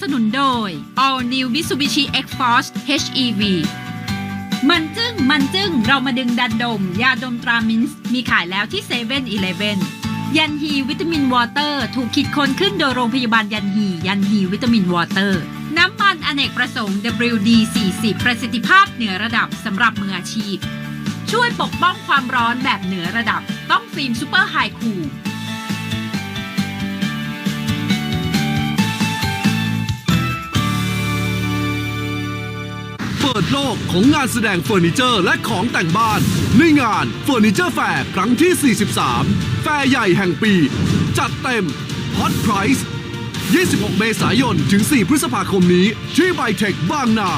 สนุนโดย All New Mitsubishi X-Force HEV มันจึ้ง มันจึ้ง เรามาดึงดันดม ยาดมตรามินส์มีขายแล้วที่7 e เ e ่ e อีเลยันฮีวิตามินวอเตอร์ ถูกคิดค้นขึ้นโดยโรงพยาบาลยันฮี ยันฮีวิตามินวอเตอร์ น้ำมันอเนกประสงค์ WD-40 ประสิทธิภาพเหนือระดับสำหรับมืออาชีพ ช่วยปกป้องความร้อนแบบเหนือระดับ ต้องฟิล์มซูเปอร์ไฮคูล ปิดโลกของงานแสดงเฟอร์นิเจอร์และของแต่งบ้าน ในงานเฟอร์นิเจอร์แฟร์ครั้งที่ 43 แฟร์ใหญ่แห่งปี จัดเต็ม Hot Price 26 เมษายน ถึง 4 พฤษภาคมนี้ ที่ไบเทคบางนา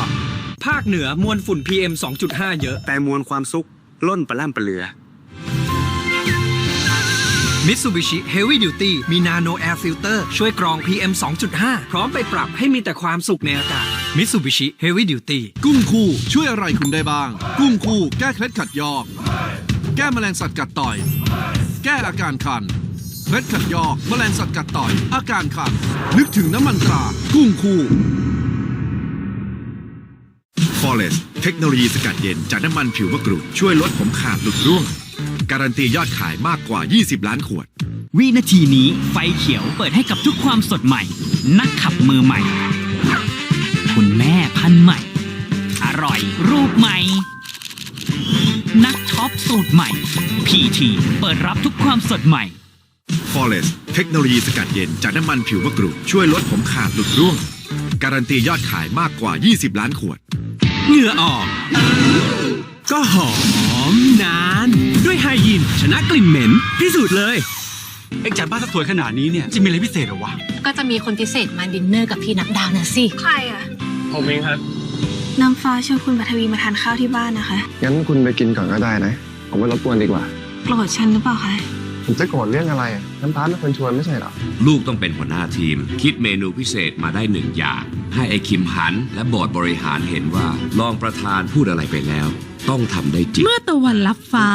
ภาคเหนือมวลฝุ่น PM 2.5 เยอะ แต่มวลความสุข ล้นประล่ำประเลือ Mitsubishi Heavy Duty มี Nano Air Filter ช่วยกรอง PM 2.5 พร้อมไปปรับให้มีแต่ความสุขในอากาศ Mitsubishi Heavy Duty กุ้งคู่ช่วยอะไรคุณได้บ้าง กุ้งคู่แก้เคล็ดขัดยอก แก้แมลงสัตว์กัดต่อย แก้อาการคันเคล็ดขัดยอกแมลงสัตว์กัดต่อย อาการคัน นึกถึงน้ำมันตรา กุ้งคู่ Forest เทคโนโลยีสกัดเย็นจากน้ำมันผิวมะกรูดช่วยลดผมขาดหลุดร่วง การันตียอดขายมากกว่า 20 ล้านขวด วินาทีนี้ไฟเขียวเปิดให้กับทุกความสดใหม่ นักขับมือใหม่ คุณแม่พันธุ์ใหม่ อร่อยรูปใหม่ นักช็อปสูตรใหม่ PT เปิดรับทุกความสดใหม่ Forest เทคโนโลยีสกัดเย็นจากน้ำมันผิวมะกรูดช่วยลดผมขาดหลุดร่วง การันตียอดขายมากกว่า 20 ล้านขวด เหงื่อออก ก็หอมนาน ด้วยไฮยีนชนะกลิ่นเหม็นพิสูจน์เลย เอ็งจัดบ้านสวยขนาดนี้เนี่ยจะมีอะไรพิเศษเหรอวะ ก็จะมีคนพิเศษมาดินเนอร์กับพี่นับดาวน่ะสิ ใครอะผมเองครับ น้ำฟ้าชวนคุณปัทวีมาทานข้าวที่บ้านนะคะ งั้นคุณไปกินก่อนก็ได้นะ ผมไม่รบกวนดีกว่า โกรธฉันหรือเปล่าคะ ผมจะโกรธเรื่องอะไรอะน้ำฟ้าเป็นคนชวนไม่ใช่เหรอ ลูกต้องเป็นหัวหน้าทีม คิดเมนูพิเศษมาได้หนึ่งอย่าง ให้ไอ้คิมหัน และบอร์ดบริหารเห็นว่ารองประธานพูดอะไรไปแล้ว ต้องทำได้จริง เมื่อตะวันลับฟ้า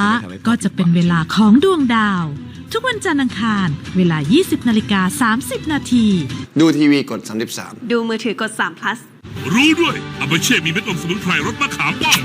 ก็จะเป็นเวลาของดวงดาว ทุกวันจันทร์อังคาร เวลา 20นาฬิกา30 นาที ดูทีวีกด 33 ดูมือถือกด3 plus รู้ด้วยอาบาเช่มีเม็ดอมสมุนไพรรสมะขามป้อม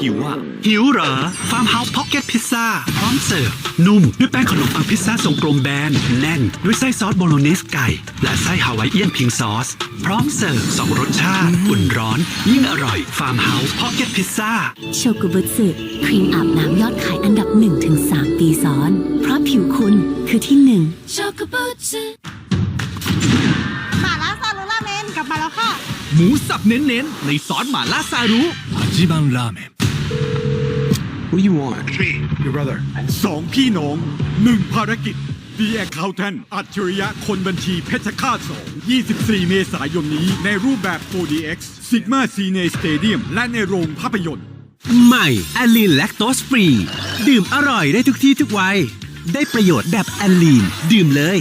หิวอะ หิวเหรอฟาร์มเฮาส์พ็อกเก็ตพิซซ่าพร้อมเสิร์ฟนุ่ม ด้วยแป้งขนมปังพิซซ่าทรงกลมแบน แน่น ด้วยไส้ซอสโบโลเนสไก่ และไส้ฮาวายเอียนพิงซอส พร้อมเสิร์ฟสองรสชาติ อุ่นร้อน ยิ่งอร่อยฟาร์มเฮาส์พ็อกเก็ตพิซซ่าโชกุบุสึครีมอาบน้ำยอดขายอันดับ1-3ปีซ้อน เพราะผิวคุณคือที่หนึ่งโชกุบุสึหมาล่าซาลูราเมนกลับมาแล้วค่ะหมูสับเน้นๆในซอสหม่าล่าซารุ What do you want Your brother สองพี่น้องหนึ่งภารกิจ The Accountant อัจฉริยะคนบัญชีเพชรฆาต2 24 เมษายนนี้ในรูปแบบ 4DX Sigma Cine Stadium และในโรงภาพยนตร์ ใหม่แอลลีนแลคโตสฟรี ดื่มอร่อยได้ทุกที่ทุกวัย ได้ประโยชน์แบบแอลลีน ดื่มเลย